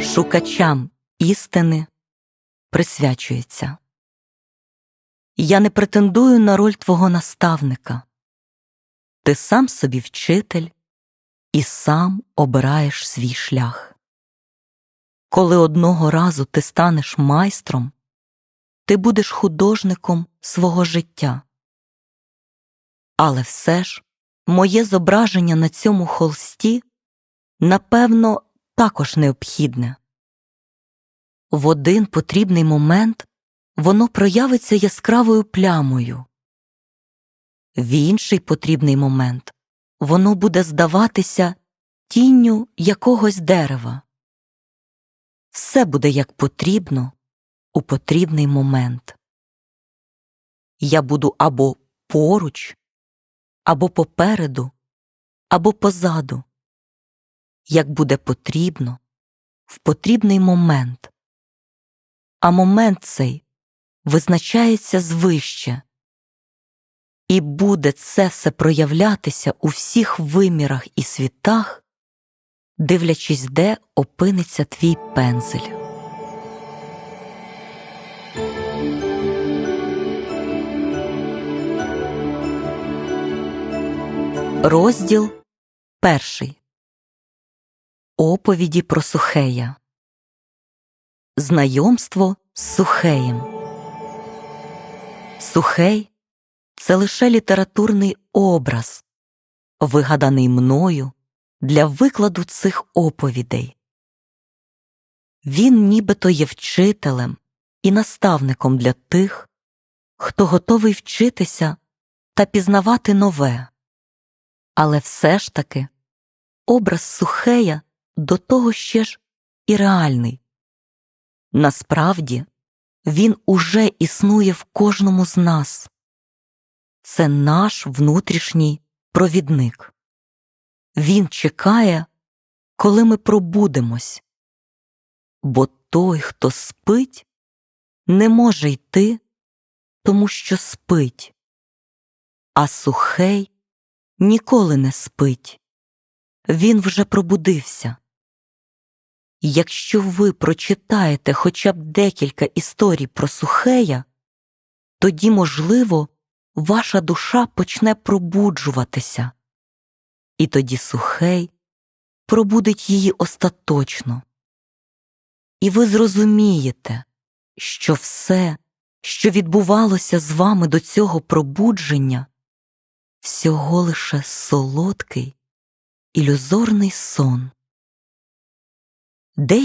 шукачам істини присвячується. Я не претендую на роль твого наставника. Ти сам собі вчитель і сам обираєш свій шлях. Коли одного разу ти станеш майстром, ти будеш художником свого життя. Але все ж моє зображення на цьому холсті напевно також необхідне. В один потрібний момент воно проявиться яскравою плямою. В інший потрібний момент воно буде здаватися тінню якогось дерева. Все буде як потрібно у потрібний момент. Я буду або поруч, або попереду, або позаду, як буде потрібно в потрібний момент. А момент цей визначається звище, і буде це все проявлятися у всіх вимірах і світах, дивлячись, де опиниться твій пензель. Розділ перший Оповіді про Сухея Знайомство з Сухеєм Сухей це лише літературний образ, вигаданий мною для викладу цих оповідей. Він нібито є вчителем і наставником для тих, хто готовий вчитися та пізнавати нове. Але все ж таки образ Сухея до того ще ж і реальний. Насправді він уже існує в кожному з нас. Це наш внутрішній провідник. Він чекає, коли ми пробудемось. Бо той, хто спить, не може йти, тому що спить, а сухий ніколи не спить. Він вже пробудився. Якщо ви прочитаєте хоча б декілька історій про Сухея, тоді, можливо, ваша душа почне пробуджуватися, і тоді Сухей пробудить її остаточно. І ви зрозумієте, що все, що відбувалося з вами до цього пробудження, всього лише солодкий ілюзорний сон. Деякі